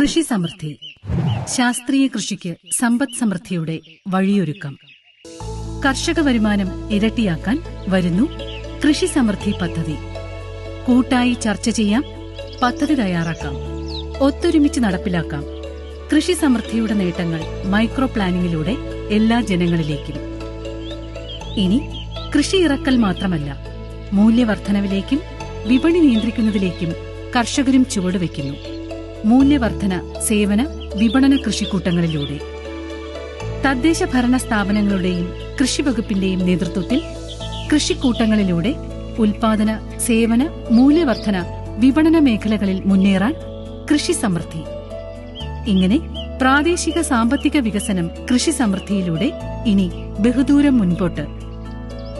കൃഷി സമൃദ്ധി. ശാസ്ത്രീയ കൃഷിക്ക് സമ്പദ് സമൃദ്ധിയുടെ വഴിയൊരുക്കം. കർഷക വരുമാനം ഇരട്ടിയാക്കാൻ വരുന്നു കൃഷി സമൃദ്ധി പദ്ധതി. കൂട്ടായി ചർച്ച ചെയ്യാം പദ്ധതി തയ്യാറാക്കാം ഒത്തൊരുമിച്ച് നടപ്പിലാക്കാം. കൃഷി സമൃദ്ധിയുടെ നേട്ടങ്ങൾ മൈക്രോ പ്ലാനിങ്ങിലൂടെ എല്ലാ ജനങ്ങളിലേക്കും. ഇനി കൃഷി ഇറക്കൽ മാത്രമല്ല മൂല്യവർദ്ധനവിലേക്കും വിപണി നിയന്ത്രിക്കുന്നതിലേക്കും കർഷകരും ചുവടുവെക്കുന്നു മൂല്യവർദ്ധന സേവന വിപണന കൃഷിക്കൂട്ടങ്ങളിലൂടെ. തദ്ദേശ ഭരണ സ്ഥാപനങ്ങളുടെയും കൃഷിവകുപ്പിന്റെയും നേതൃത്വത്തിൽ കൃഷിക്കൂട്ടങ്ങളിലൂടെ ഉൽപാദന സേവന മൂല്യവർദ്ധന വിപണന മേഖലകളിൽ മുന്നേറാൻ കൃഷി സമൃദ്ധി. ഇങ്ങനെ പ്രാദേശിക സാമ്പത്തിക വികസനം കൃഷി സമൃദ്ധിയിലൂടെ ഇനി ബഹുദൂരം മുൻപോട്ട്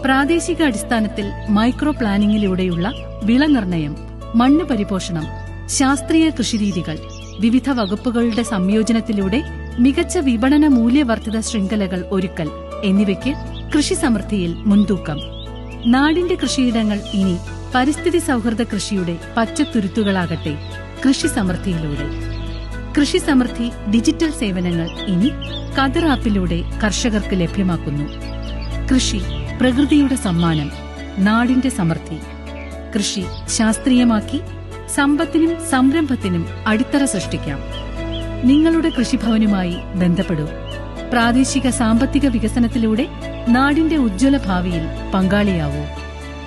പ്രാദേശിക അടിസ്ഥാനത്തിൽ മൈക്രോ പ്ലാനിങ്ങിലൂടെയുള്ള വിളനിർണയം മണ്ണ് പരിപോഷണം ശാസ്ത്രീയ കൃഷിരീതികൾ വിവിധ വകുപ്പുകളുടെ സംയോജനത്തിലൂടെ മികച്ച വിപണന മൂല്യവർദ്ധിത ശൃംഖലകൾ ഒരുക്കൽ എന്നിവയ്ക്ക് കൃഷി സമൃദ്ധിയിൽ മുൻതൂക്കം. നാടിന്റെ കൃഷിയിടങ്ങൾ ഇനി പരിസ്ഥിതി സൗഹൃദ കൃഷിയുടെ പച്ചത്തുരുത്തുകളാകട്ടെ കൃഷി സമൃദ്ധിയിലൂടെ കൃഷി സമൃദ്ധി ഡിജിറ്റൽ സേവനങ്ങൾ ഇനി കതിർ ആപ്പിലൂടെ കർഷകർക്ക് ലഭ്യമാക്കുന്നു. കൃഷി പ്രകൃതിയുടെ സമ്മാനം നാടിന്റെ സമൃദ്ധി. കൃഷി ശാസ്ത്രീയമാക്കി സമ്പത്തിനും സംരംഭത്തിനും അടിത്തറ സൃഷ്ടിക്കാം. നിങ്ങളുടെ കൃഷിഭവനുമായി ബന്ധപ്പെടൂ. പ്രാദേശിക സാമ്പത്തിക വികസനത്തിലൂടെ നാടിന്റെ ഉജ്ജ്വല ഭാവിയിൽ പങ്കാളിയാവൂ.